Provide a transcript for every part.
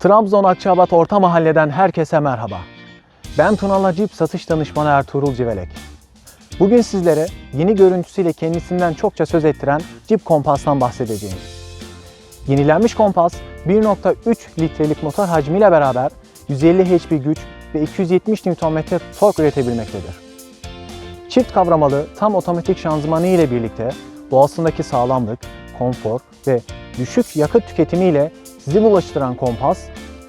Trabzon Akçabat Orta Mahalle'den herkese merhaba. Ben Tunala Jeep satış danışmanı Ertuğrul Civelek. Bugün sizlere yeni görüntüsüyle kendisinden çokça söz ettiren Jeep Kompas'tan bahsedeceğim. Yenilenmiş Kompas 1.3 litrelik motor hacmiyle beraber 150 HP güç ve 270 Nm tork üretebilmektedir. Çift kavramalı tam otomatik şanzımanı ile birlikte doğasındaki sağlamlık, konfor ve düşük yakıt tüketimiyle sizi bulaştıran kompas,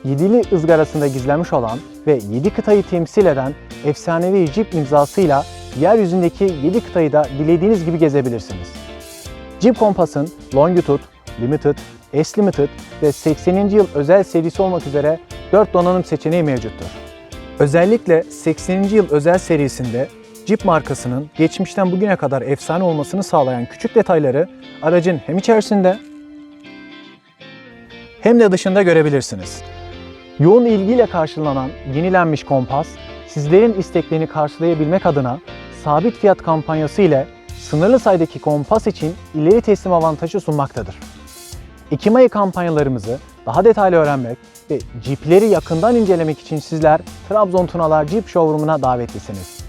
yedili ızgarasında gizlenmiş olan ve 7 kıtayı temsil eden efsanevi Jeep imzasıyla yeryüzündeki 7 kıtayı da dilediğiniz gibi gezebilirsiniz. Jeep Compass'ın Longitude, Limited, S-Limited ve 80. yıl özel serisi olmak üzere 4 donanım seçeneği mevcuttur. Özellikle 80. yıl özel serisinde Jeep markasının geçmişten bugüne kadar efsane olmasını sağlayan küçük detayları aracın hem içerisinde hem de dışında görebilirsiniz. Yoğun ilgiyle karşılanan yenilenmiş kompas, sizlerin isteklerini karşılayabilmek adına sabit fiyat kampanyası ile sınırlı sayıdaki kompas için ileri teslim avantajı sunmaktadır. Ekim ayı kampanyalarımızı daha detaylı öğrenmek ve Jeep'leri yakından incelemek için sizler Trabzon Tunalar Jeep Showroom'una davetlisiniz.